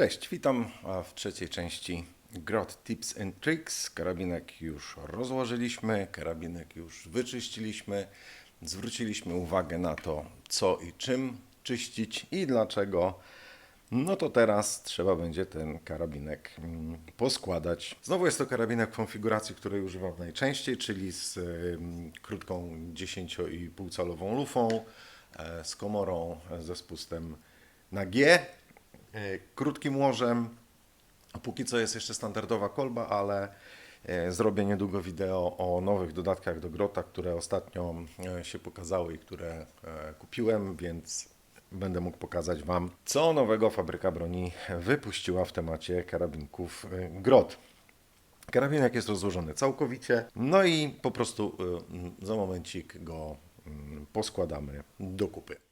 Cześć, witam w trzeciej części Grot Tips and Tricks. Karabinek już rozłożyliśmy, karabinek już wyczyściliśmy. Zwróciliśmy uwagę na to, co i czym czyścić i dlaczego. No to teraz trzeba będzie ten karabinek mm, poskładać. Znowu jest to karabinek w konfiguracji, której używam najczęściej, czyli z ym, krótką 10,5 calową lufą, e, z komorą e, ze spustem na G, krótkim łożem. Póki co jest jeszcze standardowa kolba, ale e, zrobię niedługo wideo o nowych dodatkach do Grota, które ostatnio e, się pokazały i które e, kupiłem, więc będę mógł pokazać Wam, co nowego fabryka broni wypuściła w temacie karabinków e, Grot. Karabinek jest rozłożony całkowicie, no i po prostu za momencik go y, poskładamy do kupy.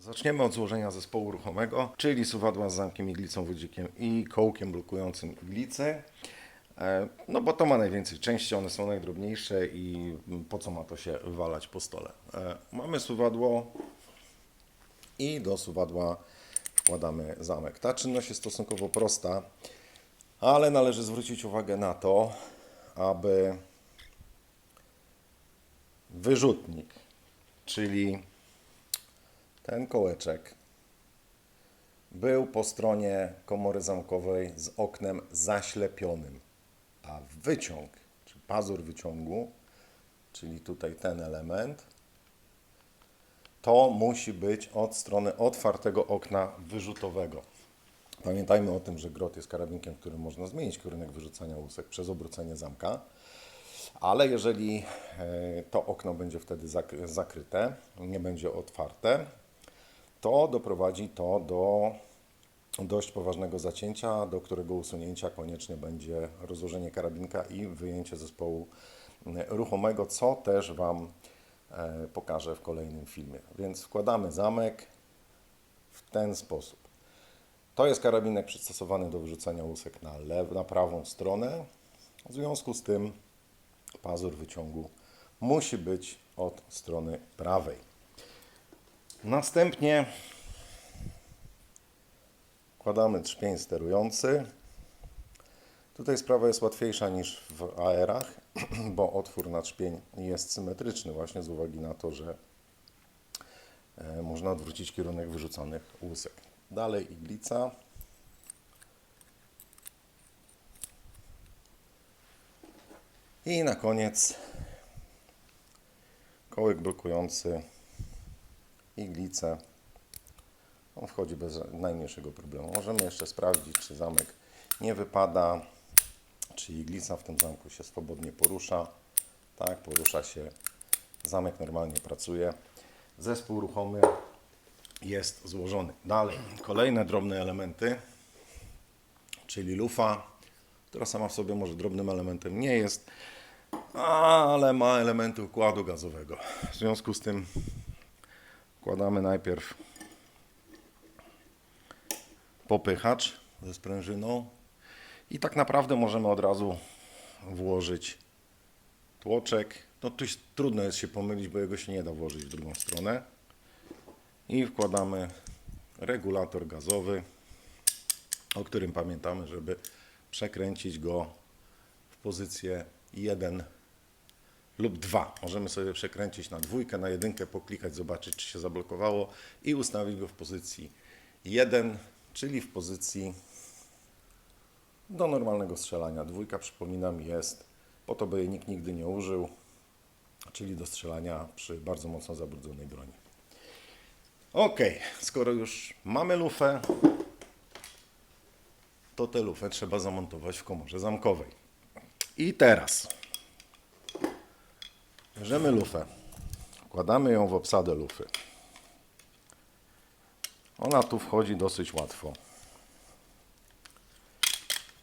Zaczniemy od złożenia zespołu ruchomego, czyli suwadła z zamkiem iglicą, wodzikiem i kołkiem blokującym iglicę. E, No bo to ma najwięcej części, one są najdrobniejsze i po co ma to się walać po stole. E, Mamy suwadło i do suwadła wkładamy zamek. Ta czynność jest stosunkowo prosta, ale należy zwrócić uwagę na to, aby wyrzutnik, czyli ten kołeczek, był po stronie komory zamkowej z oknem zaślepionym, a wyciąg, czy pazur wyciągu, czyli tutaj ten element, to musi być od strony otwartego okna wyrzutowego. Pamiętajmy o tym, że grot jest karabinkiem, którym można zmienić kierunek wyrzucania łusek przez obrócenie zamka, ale jeżeli e, to okno będzie wtedy zak- zakryte, nie będzie otwarte, to doprowadzi to do dość poważnego zacięcia, do którego usunięcia koniecznie będzie rozłożenie karabinka i wyjęcie zespołu e, ruchomego, co też Wam e, pokażę w kolejnym filmie. Więc wkładamy zamek w ten sposób. To jest karabinek przystosowany do wyrzucania łusek na, lew, na prawą stronę. W związku z tym pazur wyciągu musi być od strony prawej. Następnie wkładamy trzpień sterujący. Tutaj sprawa jest łatwiejsza niż w aerach, bo otwór na trzpień jest symetryczny właśnie z uwagi na to, że e, można odwrócić kierunek wyrzucanych łusek. Dalej iglica. I na koniec kołek blokujący iglicę. On wchodzi bez najmniejszego problemu. Możemy jeszcze sprawdzić, czy zamek nie wypada, czy iglica w tym zamku się swobodnie porusza. Tak, porusza się. Zamek normalnie pracuje. Zespół ruchomy jest złożony. Dalej, kolejne drobne elementy, czyli lufa, która sama w sobie może drobnym elementem nie jest, ale ma elementy układu gazowego. W związku z tym wkładamy najpierw popychacz ze sprężyną i tak naprawdę możemy od razu włożyć tłoczek. No tu trudno jest się pomylić, bo jego się nie da włożyć w drugą stronę. I wkładamy regulator gazowy, o którym pamiętamy, żeby przekręcić go w pozycję 1 lub 2. Możemy sobie przekręcić na dwójkę, na jedynkę, poklikać, zobaczyć, czy się zablokowało i ustawić go w pozycji 1, czyli w pozycji do normalnego strzelania. Dwójka, przypominam, jest po to, by jej nikt nigdy nie użył, czyli do strzelania przy bardzo mocno zabrudzonej broni. Ok, skoro już mamy lufę, to tę lufę trzeba zamontować w komorze zamkowej. I teraz bierzemy lufę, wkładamy ją w obsadę lufy. Ona tu wchodzi dosyć łatwo,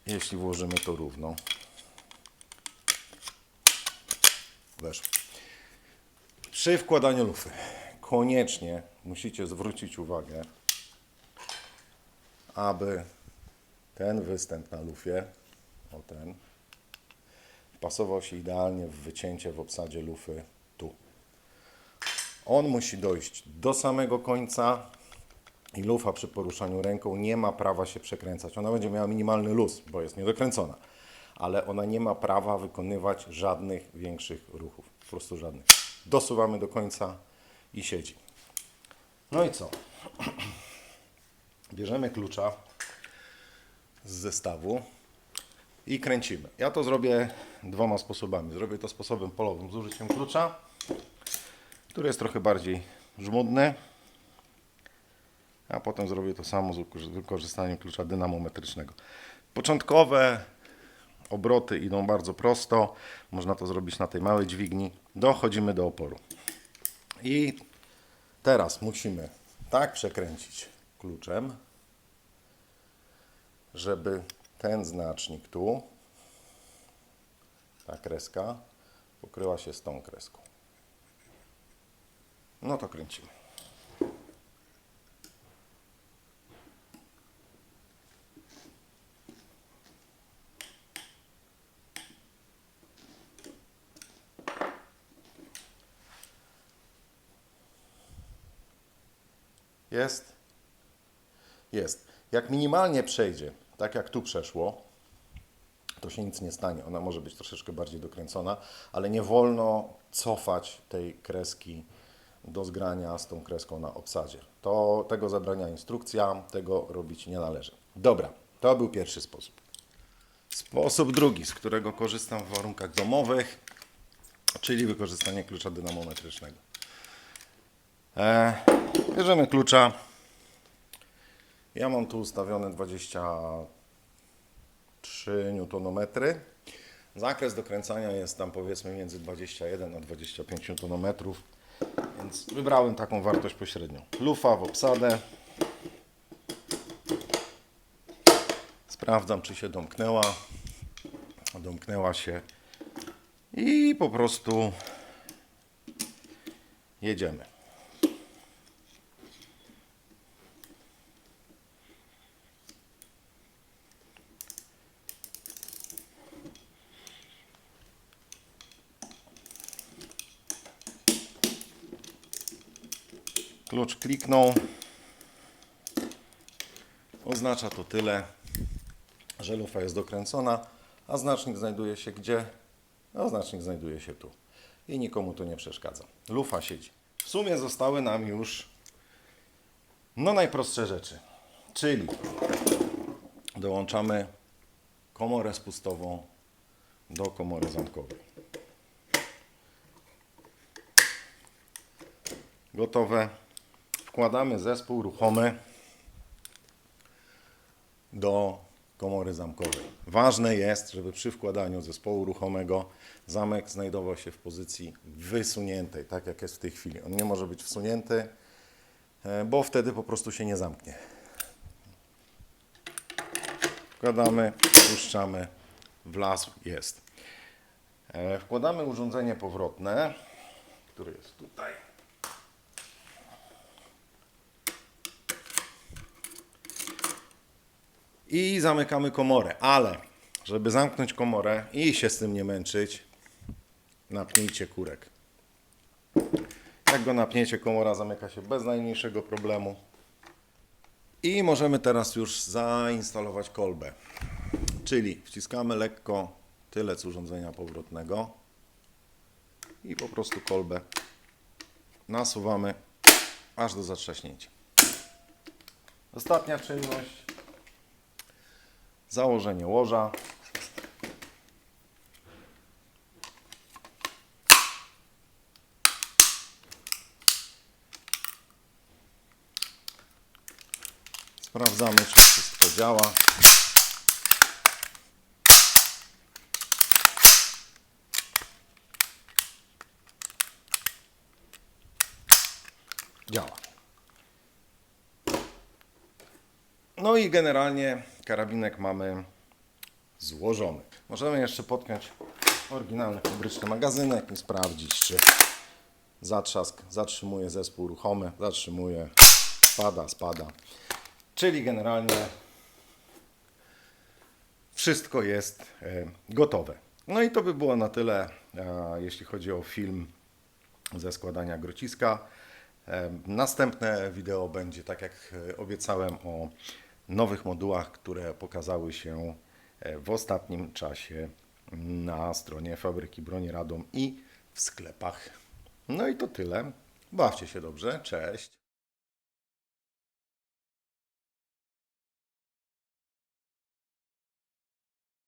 jeśli włożymy to równo. Weszło. Przy wkładaniu lufy koniecznie musicie zwrócić uwagę, aby ten występ na lufie, o ten, wpasował się idealnie w wycięcie w obsadzie lufy tu. On musi dojść do samego końca, i lufa przy poruszaniu ręką nie ma prawa się przekręcać. Ona będzie miała minimalny luz, bo jest niedokręcona, ale ona nie ma prawa wykonywać żadnych większych ruchów. Po prostu żadnych. Dosuwamy do końca i siedzi. No i co? Bierzemy klucza z zestawu i kręcimy. Ja to zrobię dwoma sposobami. Zrobię to sposobem polowym z użyciem klucza, który jest trochę bardziej żmudny, a potem zrobię to samo z wykorzystaniem klucza dynamometrycznego. Początkowe obroty idą bardzo prosto. Można to zrobić na tej małej dźwigni. Dochodzimy do oporu. I teraz musimy tak przekręcić kluczem, żeby ten znacznik tu, ta kreska, pokryła się z tą kreską. No to kręcimy. Jest? Jest. Jak minimalnie przejdzie, tak jak tu przeszło, to się nic nie stanie. Ona może być troszeczkę bardziej dokręcona, ale nie wolno cofać tej kreski do zgrania z tą kreską na obsadzie. To tego zabrania instrukcja, tego robić nie należy. Dobra, to był pierwszy sposób. Sposób drugi, z którego korzystam w warunkach domowych, czyli wykorzystanie klucza dynamometrycznego. E, bierzemy klucza. Ja mam tu ustawione 23 Nm. Zakres dokręcania jest tam powiedzmy między 21 a 25 Nm, więc wybrałem taką wartość pośrednią. Lufa w obsadę. Sprawdzam, czy się domknęła. Domknęła się i po prostu jedziemy. Klucz kliknął. Oznacza to tyle, że lufa jest dokręcona, a znacznik znajduje się gdzie? A znacznik znajduje się tu. I nikomu to nie przeszkadza. Lufa siedzi. W sumie zostały nam już no najprostsze rzeczy. Czyli dołączamy komorę spustową do komory zamkowej. Gotowe. Wkładamy zespół ruchomy do komory zamkowej. Ważne jest, żeby przy wkładaniu zespołu ruchomego zamek znajdował się w pozycji wysuniętej, tak jak jest w tej chwili. On nie może być wsunięty, e, bo wtedy po prostu się nie zamknie. Wkładamy, puszczamy, wlazł, jest. E, Wkładamy urządzenie powrotne, które jest tutaj. I zamykamy komorę, ale żeby zamknąć komorę i się z tym nie męczyć, napnijcie kurek. Jak go napniecie, komora zamyka się bez najmniejszego problemu. I możemy teraz już zainstalować kolbę. Czyli wciskamy lekko tylec urządzenia powrotnego i po prostu kolbę nasuwamy aż do zatrzaśnięcia. Ostatnia czynność. Założenie łoża. Sprawdzamy, czy wszystko działa. Działa. No i generalnie karabinek mamy złożony. Możemy jeszcze podpiąć oryginalny fabryczny magazynek i sprawdzić, czy zatrzask zatrzymuje zespół ruchomy, zatrzymuje, spada, spada. Czyli generalnie wszystko jest e, gotowe. No i to by było na tyle, e, jeśli chodzi o film ze składania grociska. E, Następne wideo będzie, tak jak obiecałem, o nowych modułach, które pokazały się e, w ostatnim czasie na stronie Fabryki Broni Radom i w sklepach. No i to tyle. Bawcie się dobrze. Cześć.